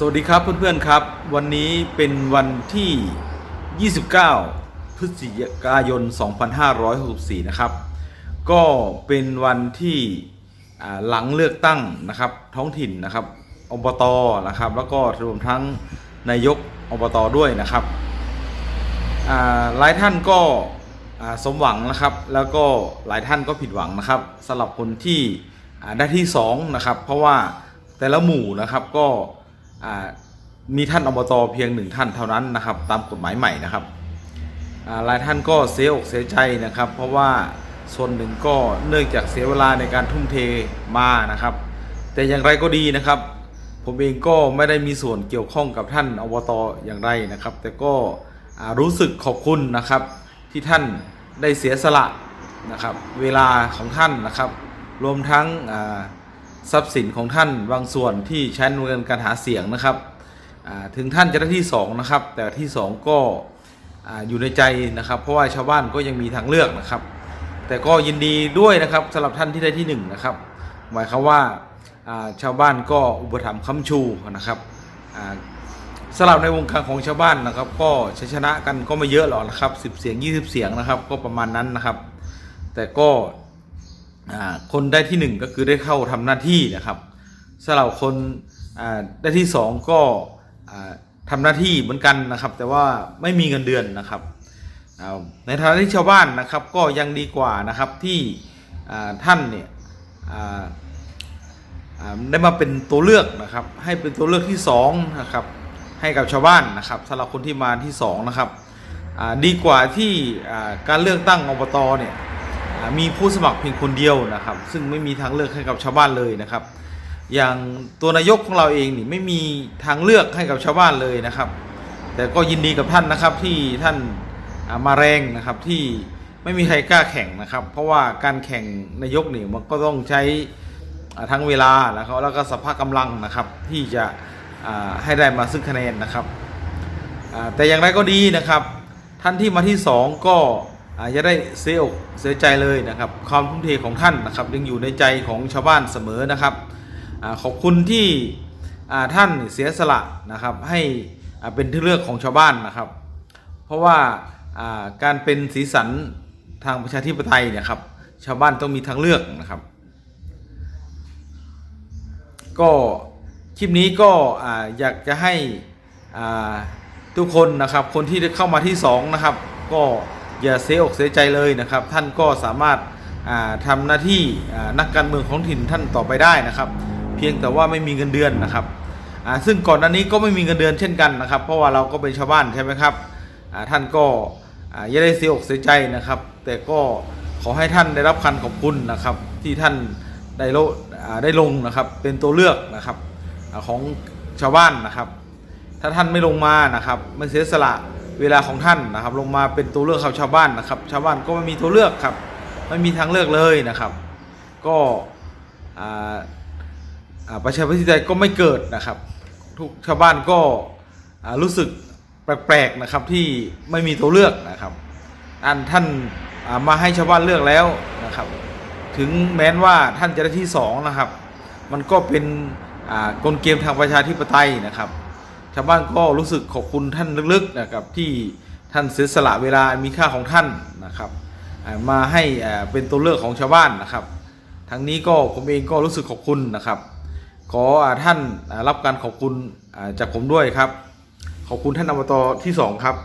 สวัสดีครับเพื่อนๆครับ วันนี้เป็นวันที่ 29 พฤศจิกายน 2564 นะครับ ก็เป็นวันที่หลังเลือกตั้งนะครับ ท้องถิ่นนะครับอบตนะครับ แล้วก็รวมทั้งนายกอบตด้วยนะครับหลายท่านก็สมหวังนะครับ แล้วก็หลายท่านก็ผิดหวังนะครับสำหรับคนที่ได้ที่สองนะครับ เพราะว่าแต่ละหมู่นะครับก็ มีท่านอบตเพียงหนึ่งท่านเท่านั้นนะครับ ตามกฎหมายใหม่นะครับหลายท่านก็เสียอกเสียใจนะครับ เพราะว่าส่วนหนึ่งก็เนื่องจากเสียเวลาในการทุ่มเทมานะครับ แต่อย่างไรก็ดีนะครับ ผมเองก็ไม่ได้มีส่วนเกี่ยวข้องกับท่านอบตอย่างไรนะครับ แต่ก็รู้สึกขอบคุณนะครับ ที่ท่านได้เสียสละนะครับ เวลาของท่านนะครับ รวมทั้งอ่า ทรัพย์สินของท่านบางส่วนที่ใช้เงินการหาเสียงนะครับถึงท่านจะได้ที่2นะครับแต่ที่ 2 ก็ออยู่ในใจนะครับ เพราะว่าชาวบ้านก็ยังมีทางเลือกนะครับ แต่ก็ยินดีด้วยนะครับสำหรับท่านที่ได้ที่1นะครับหมายความว่าชาวบ้านก็อุปถัมภ์ค้ำชูนะครับสำหรับในวงการของชาวบ้านนะครับ ก็ชัยชนะกันก็ไม่เยอะหรอกนะครับ10 เสียง 20 เสียงนะครับ ก็ประมาณนั้นนะครับ แต่ก็ คนได้ที่หนึ่งก็คือได้เข้าทำหน้าที่นะครับสำหรับคนได้ที่สองก็อ่าทำหน้าที่เหมือนกันนะครับ แต่ว่าไม่มีเงินเดือนนะครับในฐานะที่ชาวบ้านนะครับก็ยังดีกว่านะครับที่ท่านเนี่ยได้มาเป็นตัวเลือกนะครับ ให้เป็นตัวเลือกที่สองนะครับให้กับชาวบ้านนะครับสำหรับคนที่มาที่สองนะครับดีกว่าที่การเลือกตั้งอบตเนี่ย มีผู้สมัครเพียงคนเดียวนะครับ ซึ่งไม่มีทางเลือกให้กับชาวบ้านเลยนะครับ อย่างตัวนายกของเราเองนี่ไม่มีทางเลือกให้กับชาวบ้านเลยนะครับ แต่ก็ยินดีกับท่านนะครับที่ท่านมาแรงนะครับที่ไม่มีใครกล้าแข่งนะครับ เพราะว่าการแข่งนายกนี่มันก็ต้องใช้ทั้งเวลาแล้วก็แล้วก็สภาพกำลังนะครับที่จะให้ได้มาซึ่งคะแนนนะครับแต่อย่างไรก็ดีนะครับ ท่านที่มาที่สองก็ อาจจะได้เสียอกเสียใจเลยนะครับ ความทุ่มเทของท่านนะครับยังอยู่ในใจของชาวบ้านเสมอนะครับอขอบคุณที่ท่านเสียสละนะครับให้เป็นที่เลือกของชาวบ้านนะครับ เพราะว่าการเป็นสีสันทางประชาธิปไตยเนี่ยครับชาวบ้านต้องมีทางเลือกนะครับ ก็คลิปนี้ก็ออยากจะให้ทุกคนนะครับคนที่เข้ามาที่สองนะครับก็ อย่าเสียอกเสียใจเลยนะครับ ท่านก็สามารถอ่าทำหน้าที่นักการเมืองของถิ่นท่านต่อไปได้นะครับ เพียงแต่ว่าไม่มีเงินเดือนนะครับซึ่งก่อนหน้านี้ก็ไม่มีเงินเดือนเช่นกันนะครับ เพราะว่าเราก็เป็นชาวบ้านใช่ไหมครับท่านก็อย่าได้เสียอกเสียใจนะครับ แต่ก็ขอให้ท่านได้รับการขอบคุณนะครับ ที่ท่านได้ลอ่าได้ลงนะครับเป็นตัวเลือกนะครับของชาวบ้านนะครับ ถ้าท่านไม่ลงมานะครับไม่เสียสละ เวลาของท่านนะครับ ลงมาเป็นตัวเลือกของชาวบ้านนะครับ ชาวบ้านก็ไม่มีตัวเลือกครับ ไม่มีทางเลือกเลยนะครับ ก็ประชาธิปไตยก็ไม่เกิดนะครับ ทุกชาวบ้านก็รู้สึกแปลกๆนะครับที่ไม่มีตัวเลือกนะครับ อันท่านมาให้ชาวบ้านเลือกแล้วนะครับ ถึงแม้นว่าท่านจะได้ที่สองนะครับ มันก็เป็นกลเกมทางประชาธิปไตยนะครับ ชาวบ้านก็รู้สึกขอบคุณท่านลึกๆนะครับที่ท่านเสียสละเวลามีค่าของท่านนะครับมาให้เป็นตัวเลือกของชาวบ้านนะครับ ทั้งนี้ก็ผมเองก็รู้สึกขอบคุณนะครับ ขอท่านรับการขอบคุณจากผมด้วยครับ ขอบคุณท่านอบตที่สองครับ